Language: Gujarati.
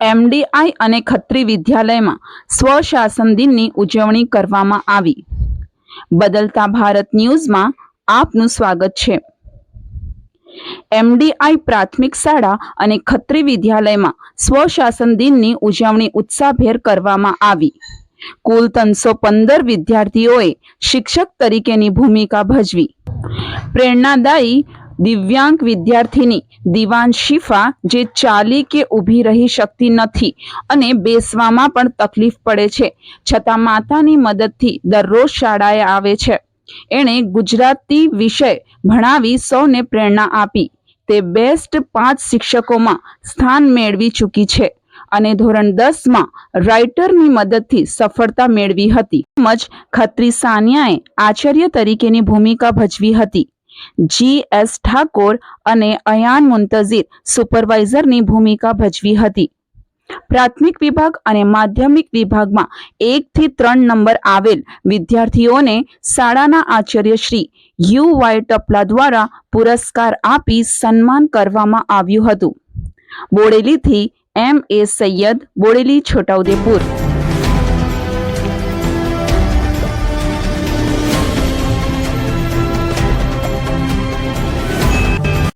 એમડીઆઈ અને ખત્રી વિદ્યાલયમાં સ્વશાસન દિનની ઉજવણી કરવામાં આવી. બદલતા ભારત ન્યૂઝમાં આપનું સ્વાગત છે. એમડીઆઈ પ્રાથમિક શાળા અને ખત્રી વિદ્યાલયમાં સ્વશાસન દિનની ઉજવણી ઉત્સાહભેર કરવામાં આવી. કુલ ત્રણસો પંદર વિદ્યાર્થીઓએ શિક્ષક તરીકેની ભૂમિકા ભજવી. પ્રેરણાદાયી દિવ્યાંગ વિદ્યાર્થીની દિવાન શિફા જે ચાલી કે ઊભી રહી શકતી નથી અને બેસવામાં પણ તકલીફ પડે છે. છતાં માતાની મદદથી દરરોજ શાળાએ આવે છે. એણે ગુજરાતી વિષય ભણાવી સૌને પ્રેરણા આપી. તે બેસ્ટ પાંચ શિક્ષકોમાં સ્થાન મેળવી ચૂકી છે અને ધોરણ દસમાં રાઇટરની મદદથી સફળતા મેળવી હતી. તેમજ ખત્રી સાનિયાએ આચાર્ય તરીકેની ભૂમિકા ભજવી હતી. જી એસ ઠાકોર અને અયાન મુંતઝીર સુપરવાઇઝરની ભૂમિકા ભજવી હતી. પ્રાથમિક વિભાગ અને માધ્યમિક વિભાગમાં એકથી ત્રણ નંબર આવેલ વિદ્યાર્થીઓને શાળાના આચાર્ય શ્રી યુ વાય ટપલા દ્વારા પુરસ્કાર આપી સન્માન કરવામાં આવ્યું હતું. બોડેલીથી એમ એ સૈયદ, બોડેલી છોટાઉદેપુર.